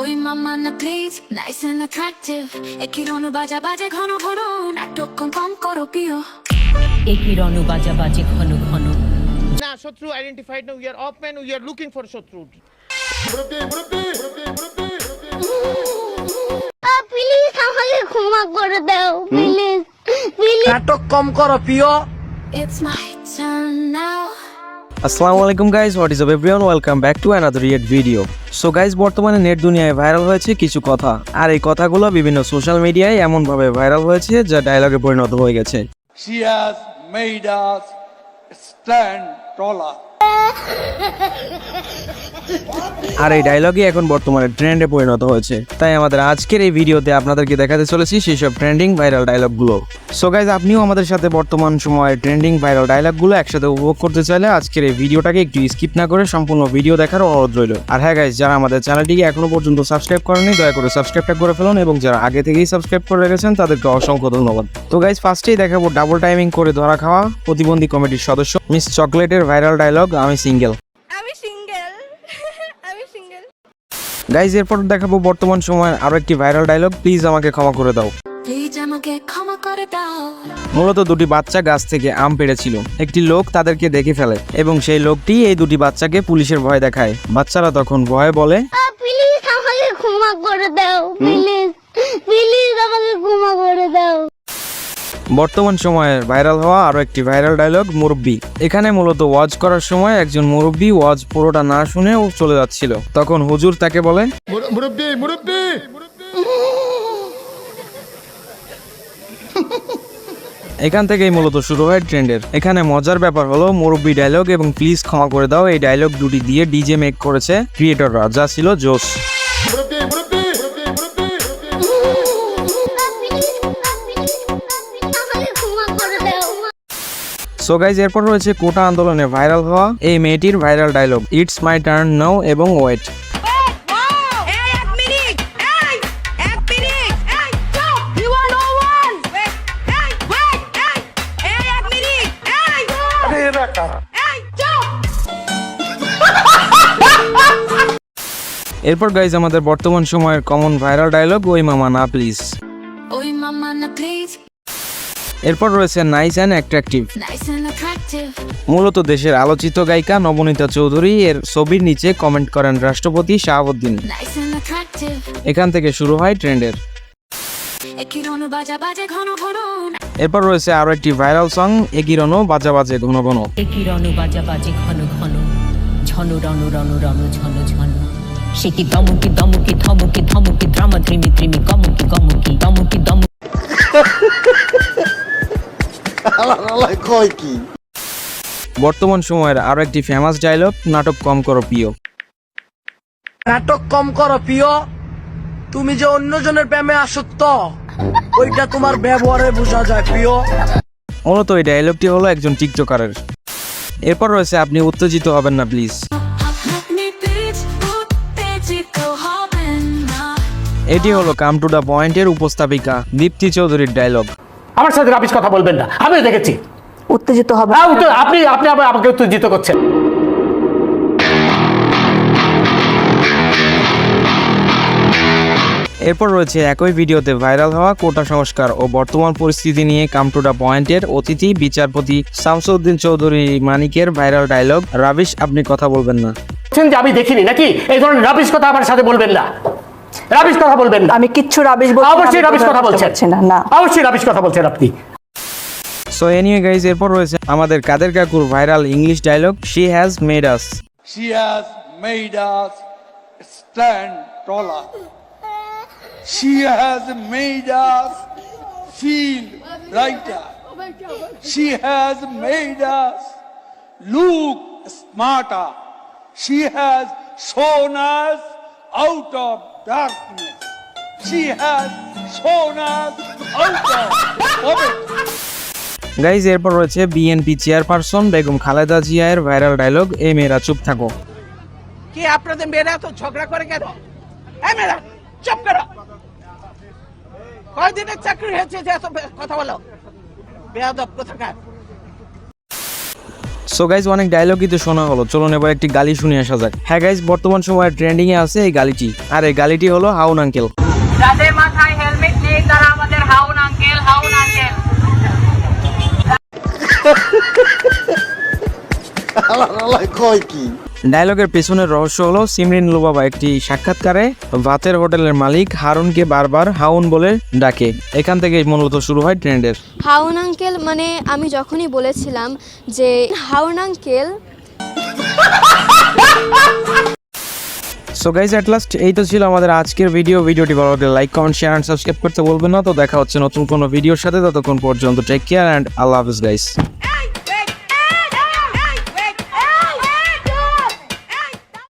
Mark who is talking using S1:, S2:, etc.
S1: ওই মামা না প্লিজ নাইস এন্ড অ্যাট্রাকটিভ একই রনু বাজা বাজে ঘন ঘন নাটক কম কম করো প্রিয়
S2: একই রণ বাজা বাজে ঘন ঘন।
S3: না শত্রু আইডেন্টিফাইড না we are man we are looking for শত্রু।
S4: প্লিজ আমাকে ক্ষমা করে দাও প্লিজ প্লিজ
S5: নাটক কম করো প্রিয়।
S1: It's my turn now
S6: আসসালামু আলাইকুম guys what is up everyone welcome back to another react video so guys বর্তমানে নেট দুনিয়ায় ভাইরাল হয়েছে কিছু কথা। আর এই কথাগুলো বিভিন্ন সোশ্যাল মিডিয়ায় এমনভাবে ভাইরাল হয়েছে যা ডায়লগে পরিণত হয়ে গেছে।
S7: She has made us stand taller.
S6: আর এই ডায়লগই এখন বর্তমানে ট্রেন্ডে পরিণত হয়েছে। তাই আমাদের আজকের এই ভিডিওতে আপনাদেরকে দেখাতে চলেছি সেই সব ট্রেন্ডিং ভাইরাল ডায়লগগুলো সো গাইজ আপনিও আমাদের সাথে বর্তমান সময়ে ট্রেন্ডিং ভাইরাল ডায়লগগুলো একসাথে উপভোগ করতে চাইলে আজকের এই ভিডিওটাকে একটু স্কিপ না করে সম্পূর্ণ ভিডিও দেখার অনুরোধ রইল। আর হ্যাঁ গাইজ যারা আমাদের চ্যানেলটিকে এখনও পর্যন্ত সাবস্ক্রাইব করেনি দয়া করে সাবস্ক্রাইবটা করে ফেলুন এবং যারা আগে থেকেই সাবস্ক্রাইব করে রেখেছেন, তাদেরকে অসংখ্য ধন্যবাদ। তো গাইজ ফার্স্টেই দেখাবো ডাবল টাইমিং করে ধরা খাওয়া প্রতিবন্ধী কমিটির সদস্য মিস চকলেটের ভাইরাল ডায়লগ আমি সিঙ্গেল
S8: আমি সিঙ্গেল আমি সিঙ্গেল
S6: গাইজ এরপর দেখাবো বর্তমান সময়ের আরও একটি ভাইরাল ডায়লগ প্লিজ আমাকে ক্ষমা করে দাও।
S1: প্লিজ আমাকে ক্ষমা করে দাও।
S6: মূলত দুটি বাচ্চা গাছ থেকে আম পেড়েছিল। একটি লোক তাদেরকে দেখে ফেলে এবং সেই লোকটি এই দুটি বাচ্চাকে পুলিশের ভয় দেখায়। বাচ্চারা তখন ভয়ে বলে
S4: প্লিজ আমাকে ক্ষমা করে দাও প্লিজ প্লিজ আমাকে ক্ষমা করে দাও।
S6: বর্তমান সময়ের ভাইরাল হওয়া আরও একটি ভাইরাল ডায়লগ মুরব্বি। এখানে মূলত ওয়াজ করার সময় একজন মুরব্বি ওয়াজ পুরোটা না শুনে ও চলে যাচ্ছিল। তখন হুজুর তাকে বলে
S3: মুরব্বি মুরব্বি!
S6: এখান থেকেই মূলত শুরু হয় ট্রেন্ডের। এখানে মজার ব্যাপার হলো মুরব্বি ডায়লগ এবং প্লিজ ক্ষমা করে দাও এই ডায়লগ দুটি দিয়ে ডিজে মেক করেছে ক্রিয়েটররা যা ছিল জোস সো গাইজ এরপর রয়েছে কোটা আন্দোলনে ভাইরাল হওয়া এই মেয়েটির viral dialogue it's my turn now এবং ওয়েট এরপর গাইজ আমাদের বর্তমান সময়ের কমন ভাইরাল ডায়লগ ওই মামা না প্লিজ
S1: ওই মামা না প্লিজ
S6: এরপর রয়েছে nice and attractive
S1: nice and attractive
S6: মূলত দেশের আলোচিত গায়িকা নবনীতা চৌধুরী এর ছবির নিচে কমেন্ট করেন রাষ্ট্রপতি শাহাবুদ্দিন। এখান থেকে শুরু হয় ট্রেন্ডের।
S1: একই রনু বাজা বাজে ঘন ঘন।
S6: এরপর রয়েছে আরও একটি ভাইরাল সং এগিরনো বাজা বাজে ঘন ঘন।
S2: বাজা বাজে ঘন ঘন। ঝন রণ রণ রণ ঝন ঝন। সে কি দমকি দমকি ধমকি ধমকি দ্রাম ধ্রিমি ত্রিমি কমকি কমকি দমকি দম
S6: বর্তমান সময়ের আরও একটি ফেমাস ডায়লগ নাটক কম করো প্রিয়।
S5: নাটক কম করো প্রিয় তুমি যে অন্যজনের প্রেমে আসক্ত ওইটা তোমার ব্যবহারে বোঝা যায় প্রিয়।
S6: মূলত এই ডায়লগটি হলো একজন টিকটকারের। এরপর রয়েছে আপনি উত্তেজিত হবেন না প্লিজ এটি হলো কাম টু দ্য পয়েন্টের উপস্থাপিকা দীপ্তি চৌধুরীর ডায়লগ
S9: আমার সাথে রাবিশ কথা বলবেন না। আমি দেখেছি।
S10: উত্তেজিত হবে।
S9: হ্যাঁ, উত্তে- আপনি আপনি আবার আমাকে উত্তেজিত করছেন।
S6: এরপর রয়েছে একই ভিডিওতে ভাইরাল হওয়া কোটা সংস্কার ও বর্তমান পরিস্থিতি নিয়ে কাম টু দ্য পয়েন্টের অতিথি বিচারপতি শামসুদ্দিন চৌধুরী মানিকের ভাইরাল ডায়লগ রাবিশ আপনি কথা বলবেন না।
S9: বলছেন যে আমি দেখিনি নাকি? এই ধরনের রাবিশ কথা আমার সাথে বলবেন না। রাবিশ কথা বলবেন না
S10: আমি কিচ্ছু রাবিশ বলছি
S9: অবশ্যই রাবিশ কথা বলছেন
S10: না না
S9: অবশ্যই রাবিশ কথা বলছেন আপনি
S6: সো এনিওয়ে গাইজ এরপর রয়েছে আমাদের কাদের কাকুর viral English dialogue she has made us
S7: She has made us stand taller. She has made us feel brighter. She has made us look smarter. She has shown us out of darkness. She has shown us out of poverty.
S6: Guys এরপর রয়েছে BNP chairperson Begum Khaleda জিয়ার viral dialogue এ মেয়েরা চুপ থাকো।
S5: কি আপনাদের মেয়েরা তো ঝগড়া করে কেন? এই মেয়েরা চুপ করো। কয়দিনের চাকরি হয়েছে যে এত কথা বলো? বেয়াদব কোথাকার?
S6: সো গাইজ অনেক ডায়লগই তো শোনা হলো চলুন এবার একটি গালি শুনে আসা যাক। হ্যাঁ গাইজ বর্তমান সময়ে ট্রেন্ডিং এ আছে এই গালিটি। আর এই গালিটি হলো হাউন আঙ্কেল
S8: যাদের মাথায় হেলমেট নেই তারা আমাদের হাউন আঙ্কেল হাউন আঙ্কেল
S6: ডায়লগের পেছনের রহস্য হলো সিমরিন লুবাবা একটি সাক্ষাৎকারে ভাতের হোটেলের মালিক হারুনকে বারবার হাউন বলে ডাকে। এখান থেকে মূলত শুরু হয় ট্রেন্ডের।
S4: হাউন আঙ্কেল মানে আমি যখনই বলেছিলাম যে হাউন uncle.
S6: So guys at last এই তো ছিল আমাদের আজকের ভিডিও ভিডিওটি ভালো লাগলে like comment share and subscribe করতে বলবেন না। তো দেখা হচ্ছে নতুন কোনো ভিডিওর সাথে। ততক্ষণ পর্যন্ত টেক কেয়ার অ্যান্ড আল্লাহ হাফিজ গাইস